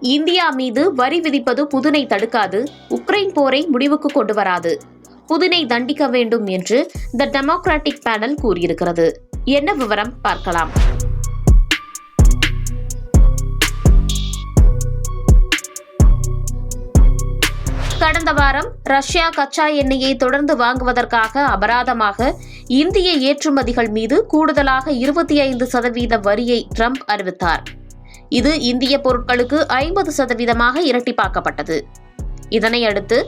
India மீது வரி விதிப்பது புதினை தடுக்காது. உக்ரைன் போரை முடிவுக்கு கொண்டு வராது புதினை தண்டிக்க வேண்டும் என்று த டெமோக்ராட்டிக் பேனல் கூறியிருக்கிறது. என்ன விவரம்? பார்க்கலாம். கடந்த வாரம் ரஷ்யா கச்சா எண்ணெயை தொடர்ந்து வாங்குவதற்காக அபராதமாக இந்திய ஏற்றுமதிகள் மீது கூடுதலாக இருபத்தி ஐந்து சதவீத வரியை ட்ரம்ப் அறிவித்தார். இது இந்திய பொருட்களுக்கு ஐம்பது சதவீதமாக இரட்டிப்பாக்கப்பட்டது. இதனையடுத்து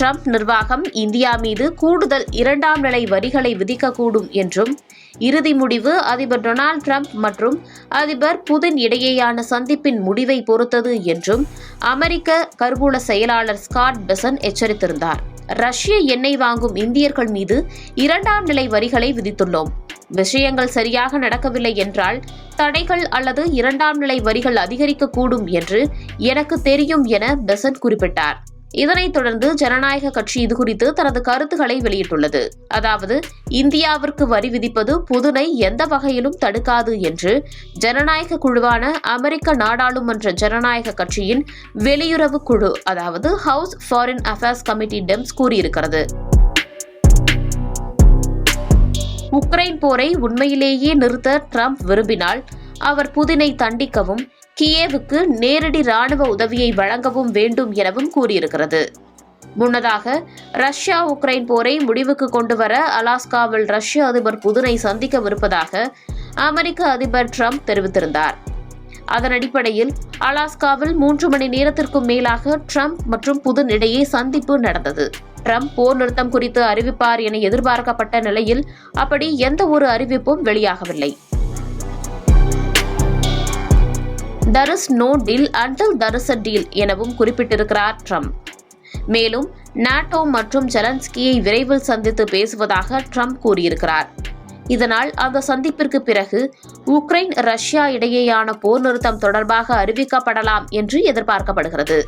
ட்ரம்ப் நிர்வாகம் இந்தியா மீது கூடுதல் இரண்டாம் நிலை வரிகளை விதிக்கக்கூடும் என்றும் இறுதி முடிவு அதிபர் டொனால்ட் ட்ரம்ப் மற்றும் அதிபர் புதின் இடையேயான சந்திப்பின் முடிவை பொறுத்தது என்றும் அமெரிக்க கருவூல செயலாளர் ஸ்காட் பெசன் எச்சரித்திருந்தார். ரஷ்ய எண்ணெய் வாங்கும் இந்தியர்கள் மீது இரண்டாம் நிலை வரிகளை விதித்துள்ளோம். விஷயங்கள் சரியாக நடக்கவில்லை என்றால் தடைகள் அல்லது இரண்டாம் நிலை வரிகள் அதிகரிக்கக்கூடும் என்று எனக்கு தெரியும் என பெசன்ட் குறிப்பிட்டார். இதனைத் தொடர்ந்து ஜனநாயக கட்சி இதுகுறித்து தனது கருத்துக்களை வெளியிட்டுள்ளது. அதாவது இந்தியாவிற்கு வரி விதிப்பது புதுனை எந்த வகையிலும் தடுக்காது என்று ஜனநாயக குழுவான அமெரிக்க நாடாளுமன்ற ஜனநாயக கட்சியின் வெளியுறவு குழு அதாவது house foreign affairs committee Dems கூறியிருக்கிறது. உக்ரைன் போரை உண்மையிலேயே நிறுத்த ட்ரம்ப் விரும்பினால் அவர் புதினை தண்டிக்கவும் கியேவுக்கு நேரடி ராணுவ உதவியை வழங்கவும் வேண்டும் எனவும் கூறியிருக்கிறது. முன்னதாக ரஷ்யா உக்ரைன் போரை முடிவுக்கு கொண்டு வர அலாஸ்காவில் ரஷ்ய அதிபர் புதினை சந்திக்கவிருப்பதாக அமெரிக்க அதிபர் ட்ரம்ப் தெரிவித்திருந்தார். அதன் அடிப்படையில் அலாஸ்காவில் மூன்று மணி நேரத்திற்கும் மேலாக ட்ரம்ப் மற்றும் புதின் இடையே சந்திப்பு நடந்தது. ட்ரம்ப் போர் நிறுத்தம் குறித்து அறிவிப்பார் என எதிர்பார்க்கப்பட்ட நிலையில் அப்படி எந்த ஒரு அறிவிப்பும் வெளியாகவில்லை. There is no deal until there is a deal எனவும் குறிப்பிட்டிருக்கிறார் ட்ரம்ப். மேலும் நாட்டோ மற்றும் ஜெலன்ஸ்கியை விரைவில் சந்தித்து பேசுவதாக ட்ரம்ப் கூறியிருக்கிறார். இதனால் அந்த சந்திப்பிற்கு பிறகு உக்ரைன் ரஷ்யா இடையேயான போர் நிறுத்தம் தொடர்பாக அறிவிக்கப்படலாம் என்று எதிர்பார்க்கப்படுகிறது.